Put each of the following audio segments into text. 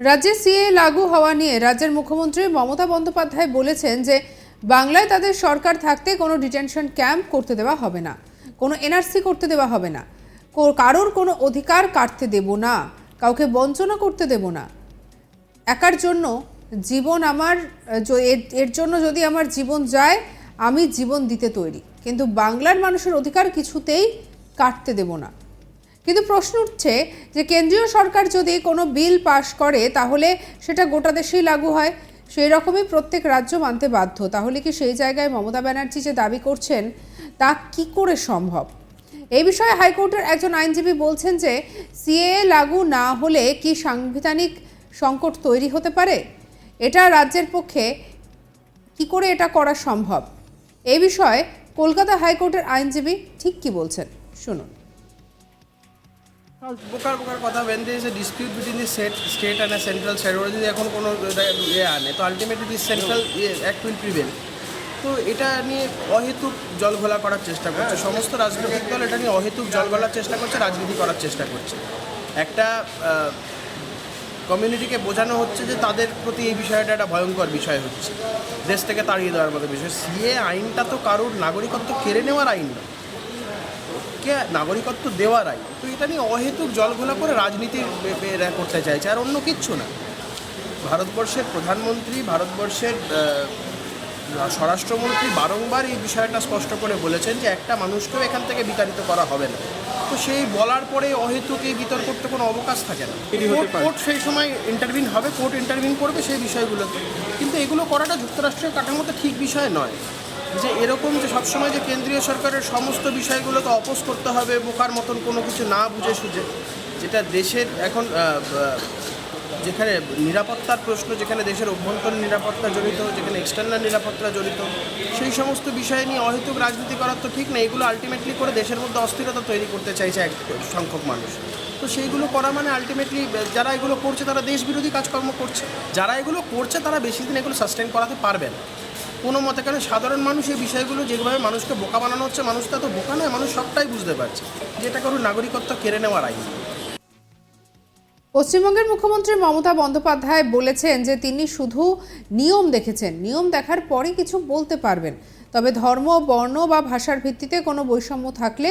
রাজ্যে সিএ লাগু হওয়া নিয়ে রাজ্যের মুখ্যমন্ত্রী মমতা বন্দ্যোপাধ্যায় বলেছেন যে, বাংলায় তাদের সরকার থাকতে কোনো ডিটেনশন ক্যাম্প করতে দেওয়া হবে না, কোনো এনআরসি করতে দেওয়া হবে না কারোর কোনো অধিকার কাটতে দেব না, কাউকে বঞ্চনা করতে দেব না। একার জন্য জীবন আমার এর- জন্য যদি আমার জীবন যায়, আমি জীবন দিতে তৈরি। কিন্তু বাংলার মানুষের অধিকার কিছুতেই কাটতে দেব না। কিন্তু প্রশ্ন উঠছে যে কেন্দ্রীয় সরকার যদি কোনো বিল পাশ করে, তাহলে সেটা গোটা দেশেই লাগু হয়। সেই রকমই প্রত্যেক রাজ্য মানতে বাধ্য। তাহলে কি সেই জায়গায় মমতা ব্যানার্জি যে দাবি করছেন, তা কি করে সম্ভব? এই বিষয়ে হাইকোর্টের একজন আইনজীবী বলছেন যে সিএ লাগু না হলে কি সাংবিধানিক সংকট তৈরি হতে পারে? এটা রাজ্যের পক্ষে কি করে এটা করা সম্ভব? এ বিষয়ে কলকাতা হাইকোর্টের আইনজীবী ঠিক কি বলছেন? শুনুন। বোকার বোকার কথা when there is a dispute between the state state and a central side ওরা যদি এখন কোনো ইয়ে আনে তো ultimately the central act will prevail তো এটা নিয়ে অহেতুক জল ঘোলা করার চেষ্টা করছে। সমস্ত রাজনৈতিক দল এটা নিয়ে অহেতুক জল গলার চেষ্টা করছে রাজনীতি করার চেষ্টা করছে। একটা কমিউনিটিকে বোঝানো হচ্ছে যে তাদের প্রতি এই বিষয়টা একটা ভয়ঙ্কর বিষয় হচ্ছে। দেশ থেকে তাড়িয়ে দেওয়ার মতো বিষয়। সিএ আইনটা তো কারোর নাগরিকত্ব কেড়ে নেওয়ার আইন না কে নাগরিকত্ব দেওয়ার আইন তো এটা নিয়ে অহেতুক জলঘোলা করে রাজনীতি এরা করতে চাইছে আর অন্য কিচ্ছু না। ভারতবর্ষের প্রধানমন্ত্রী ভারতবর্ষের স্বরাষ্ট্রমন্ত্রী বারংবার এই বিষয়টা স্পষ্ট করে বলেছেন যে একটা মানুষকেও এখান থেকে বিতাড়িত করা হবে না। তো সেই বলার পরে অহেতুক এই বিতর্ক করতে কোনো অবকাশ থাকে না। কোর্ট- কোর্ট সেই সময় ইন্টারভিন হবে কোর্ট ইন্টারভিন করবে সেই বিষয়গুলোতে। কিন্তু এগুলো করাটা যুক্তরাষ্ট্রের কাঠামোতে ঠিক বিষয় নয়। যে এরকম যে সবসময় যে কেন্দ্রীয় সরকারের সমস্ত বিষয়গুলোকে অপোজ করতে হবে, বোকার মতন কোনো কিছু না বুঝে সুঝে, যেটা দেশের এখন যেখানে নিরাপত্তার প্রশ্ন, যেখানে দেশের অভ্যন্তরীণ নিরাপত্তা জড়িত, যেখানে এক্সটার্নাল নিরাপত্তা জড়িত, সেই সমস্ত বিষয় নিয়ে অহেতুক রাজনীতি করার তো ঠিক না এগুলো আলটিমেটলি করে দেশের মধ্যে অস্থিরতা তৈরি করতে চাইছে এক সংখ্যক মানুষ। তো সেইগুলো করা মানে আলটিমেটলি যারা এগুলো করছে, তারা দেশ বিরোধী কাজকর্ম করছে। যারা এগুলো করছে, তারা বেশি দিন এগুলো সাস্টেন করাতে পারবে না। কোনো মতে কেন সাধারণ মানুষ এই বিষয়গুলো যেভাবে মানুষকে বোকা বানানো হচ্ছে মানুষ তা বোকা নয়, মানুষ সবটাই বুঝতে পারছে যে এটা কারোর নাগরিকত্ব কেড়ে নেওয়ার আইন। পশ্চিমবঙ্গের মুখ্যমন্ত্রী মমতা বন্দ্যোপাধ্যায় বলেছেন যে তিনি শুধু নিয়ম দেখেছেন, নিয়ম দেখার পরে কিছু বলতে পারবেন। তবে ধর্ম, বর্ণ বা ভাষার ভিত্তিতে কোনো বৈষম্য থাকলে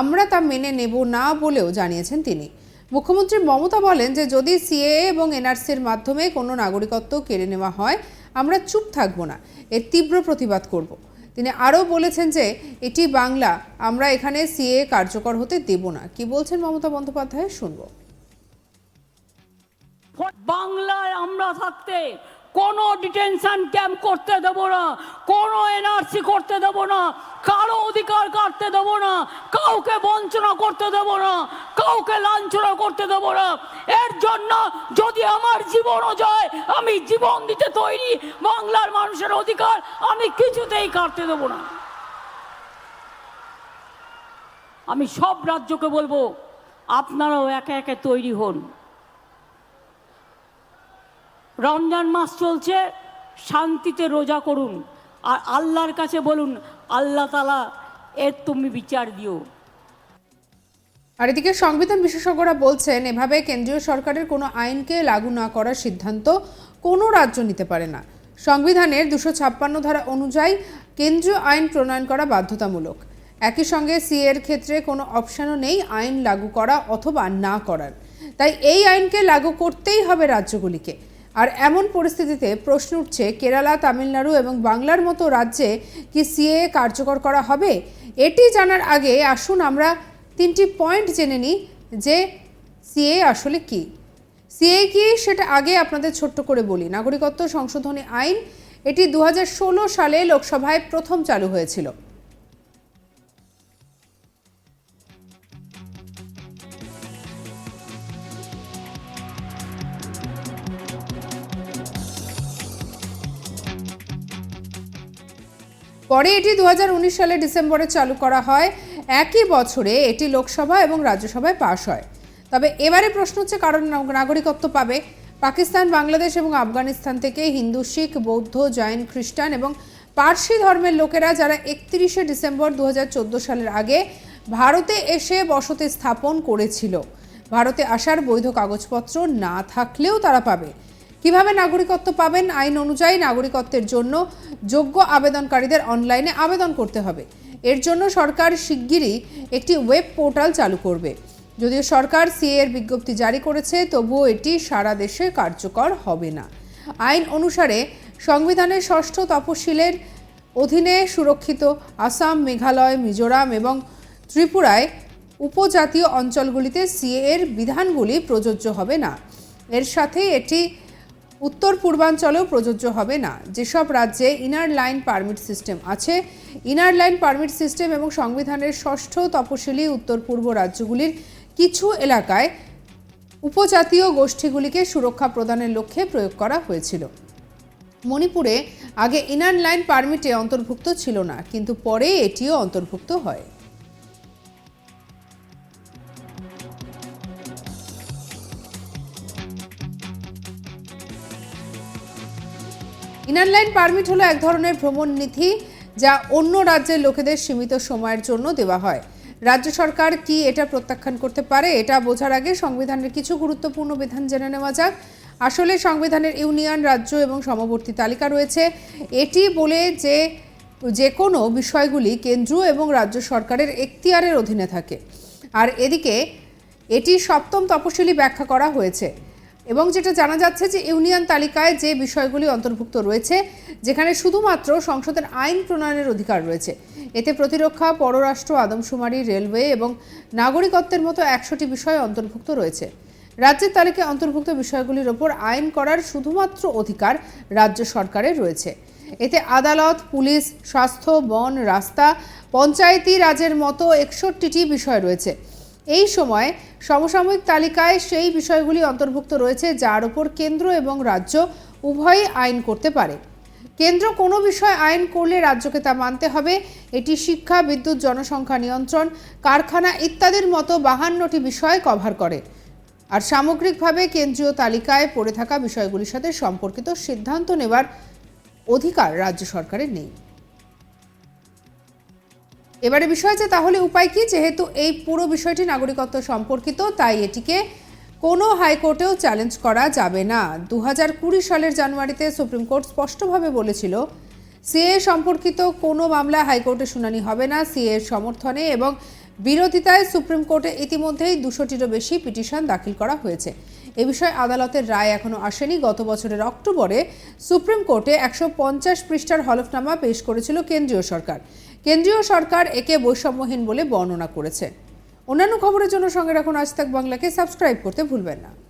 আমরা তা মেনে নেব না বলেও জানিয়েছেন তিনি। মুখ্যমন্ত্রী মমতা বলেন যে যদি সিএএ এবং এনআরসির মাধ্যমে কোনো নাগরিকত্ব কেড়ে নেওয়া হয়, আমরা চুপ থাকব না। এর তীব্র প্রতিবাদ করব। তিনি আরও বলেছেন যে, এটি বাংলা, আমরা এখানে সিএ কার্যকর হতে দেব না। কি বলছেন মমতা বন্দ্যোপাধ্যায়? শুনব। বাংলায় আমরা থাকতে কোনো ডিটেনশন ক্যাম্প করতে দেব না, কোনো এনআরসি করতে দেব না, কারও অধিকার কাটতে দেব না, কাউকে বঞ্চনা করতে দেব না, কাউকে লাঞ্ছনা করতে দেব না। এর জন্য যদি আমার জীবনও যায়, আমি জীবন দিতে তৈরি, বাংলার মানুষের অধিকার আমি কিছুতেই কাটতে দেব না। আমি সব রাজ্যকে বলব, আপনারাও একে একে তৈরি হন। রমজান মাস চলছে, শান্তিতে রোজা করুন। আর আল্লাহর কাছে বলুন, আল্লাহ তালা এর তুমি বিচার দিও। আর এদিকে সংবিধান বিশেষজ্ঞরা বলছেন, এভাবে কেন্দ্রীয় সরকারের কোনো আইনকে লাগু না করার সিদ্ধান্ত কোনো রাজ্য নিতে পারে না। সংবিধানের দুশো ছাপ্পান্ন ধারা অনুযায়ী কেন্দ্রীয় আইন প্রণয়ন করা বাধ্যতামূলক। একই সঙ্গে সি এর ক্ষেত্রে কোনো অপশানও নেই আইন লাগু করা অথবা না করার। তাই এই আইনকে লাগু করতেই হবে রাজ্যগুলিকে। আর এমন পরিস্থিতিতে প্রশ্ন উঠছে, কেরালা, তামিলনাড়ু এবং বাংলার মতো রাজ্যে কি সিএ কার্যকর করা হবে? এটি জানার আগে আসুন আমরা তিনটি পয়েন্ট জেনে নিই যে সিএ আসলে কি। সিএ কি সেটা আগে আপনাদের ছোট্ট করে বলি। নাগরিকত্ব সংশোধনী আইন, এটি দু হাজার ষোলো সালে লোকসভায় প্রথম চালু হয়েছিল। পরে এটি দু হাজার উনিশ সালে ডিসেম্বরে চালু করা হয়। একই বছরে এটি লোকসভা এবং রাজ্যসভায় পাশ হয়। তবে এবারে প্রশ্ন হচ্ছে কারণ নাগরিকত্ব পাবে। পাকিস্তান, বাংলাদেশ এবং আফগানিস্তান থেকে হিন্দু, শিখ, বৌদ্ধ, জৈন, খ্রিস্টান এবং পার্সি ধর্মের লোকেরা যারা একত্রিশে ডিসেম্বর দু হাজার চোদ্দ সালের আগে ভারতে এসে বসতি স্থাপন করেছিল, ভারতে আসার বৈধ কাগজপত্র না থাকলেও তারা পাবে। কীভাবে নাগরিকত্ব পাবেন আইন অনুযায়ী নাগরিকত্বের জন্য যোগ্য আবেদনকারীদের অনলাইনে আবেদন করতে হবে। এর জন্য সরকার শিগগিরই একটি ওয়েব পোর্টাল চালু করবে। যদিও সরকার সিএ এর বিজ্ঞপ্তি জারি করেছে, তবুও এটি সারা দেশে কার্যকর হবে না। আইন অনুসারে সংবিধানের ষষ্ঠ তপশিলের অধীনে সুরক্ষিত আসাম, মেঘালয়, মিজোরাম এবং ত্রিপুরায় উপজাতীয় অঞ্চলগুলিতে সিএ এর বিধানগুলি প্রযোজ্য হবে না। এর সাথে এটি উত্তর পূর্বাঞ্চলেও প্রযোজ্য হবে না। যেসব রাজ্যে ইনার লাইন পারমিট সিস্টেম আছে ইনার লাইন পারমিট সিস্টেম এবং সংবিধানের ষষ্ঠ তপশিলি উত্তর পূর্ব রাজ্যগুলির কিছু এলাকায় উপজাতীয় গোষ্ঠীগুলিকে সুরক্ষা প্রদানের লক্ষ্যে প্রয়োগ করা হয়েছিল। মণিপুরে আগে ইনার লাইন পারমিটে অন্তর্ভুক্ত ছিল না, কিন্তু পরে এটিও অন্তর্ভুক্ত হয়। ইনার লাইন পারমিট হলো এক ধরনের ভ্রমণ নীতি যা অন্য রাজ্যের লোকেদের সীমিত সময়ের জন্য দেওয়া হয়। রাজ্য সরকার কি এটা প্রত্যাখ্যান করতে পারে এটা বোঝার আগে সংবিধানের কিছু গুরুত্বপূর্ণ বিধান জেনে নেওয়া যাক। আসলে সংবিধানের ইউনিয়ন, রাজ্য এবং সমবর্তী তালিকা রয়েছে। এটি বলে যে যে কোনো বিষয়গুলি কেন্দ্র এবং রাজ্য সরকারের এখতিয়ারের অধীনে থাকে। আর এদিকে এটি সপ্তম তপশিলি ব্যাখ্যা করা হয়েছে। এবং যেটা জানা যাচ্ছে যে ইউনিয়ন তালিকায় যে বিষয়গুলি অন্তর্ভুক্ত রয়েছে, যেখানে শুধুমাত্র সংসদের আইন প্রণয়নের অধিকার রয়েছে। এতে প্রতিরক্ষা, পররাষ্ট্র, আদমশুমারি, রেলওয়ে এবং নাগরিকত্বের মতো একশোটি বিষয় অন্তর্ভুক্ত রয়েছে। রাজ্যের তালিকায় অন্তর্ভুক্ত বিষয়গুলির ওপর আইন করার শুধুমাত্র অধিকার রাজ্য সরকারের রয়েছে। এতে আদালত, পুলিশ, স্বাস্থ্য, বন, রাস্তা, পঞ্চায়েতি রাজের মতো একষট্টিটি বিষয় রয়েছে। এই সময় সমসাময়িক তালিকায় সেই বিষয়গুলি অন্তর্ভুক্ত রয়েছে যার উপর কেন্দ্র এবং রাজ্য উভয়ই আইন করতে পারে। কেন্দ্র কোনো বিষয় আইন করলে রাজ্যকে তা মানতে হবে, এটি শিক্ষা, বিদ্যুৎ, জনসংখ্যা নিয়ন্ত্রণ, কারখানা ইত্যাদির মতো বাহান্নটি বিষয় কভার করে। আর সামগ্রিকভাবে কেন্দ্রীয় তালিকায় পড়ে থাকা বিষয়গুলির সাথে সম্পর্কিত সিদ্ধান্ত নেওয়ার অধিকার রাজ্য সরকারের নেই। এবারে বিষয় যে তাহলে উপায় কি? যেহেতু এই পুরো বিষয়টি নাগরিকত্ব সম্পর্কিত, তাই এটিকে কোনো হাইকোর্টেও চ্যালেঞ্জ করা যাবে না। দু সালের জানুয়ারিতে সুপ্রিম কোর্ট স্পষ্টভাবে বলেছিল, সিএ সম্পর্কিত কোনো মামলা হাইকোর্টে শুনানি হবে না। সিএ সমর্থনে এবং বিরোধিতায় সুপ্রিম কোর্টে ইতিমধ্যেই দুশোটিরও বেশি পিটিশন দাখিল করা হয়েছে। এ বিষয়ে আদালতের রায় এখনও আসেনি। গত বছরের অক্টোবরে সুপ্রিম কোর্টে একশো পঞ্চাশ পৃষ্ঠার হলফনামা পেশ করেছিল কেন্দ্রীয় সরকার। কেন্দ্রীয় সরকার একে বৈষম্যহীন বলে বর্ণনা করেছে। অন্যান্য খবরের জন্য সঙ্গে রাখুন আজ তাক বাংলাকে। সাবস্ক্রাইব করতে ভুলবেন না।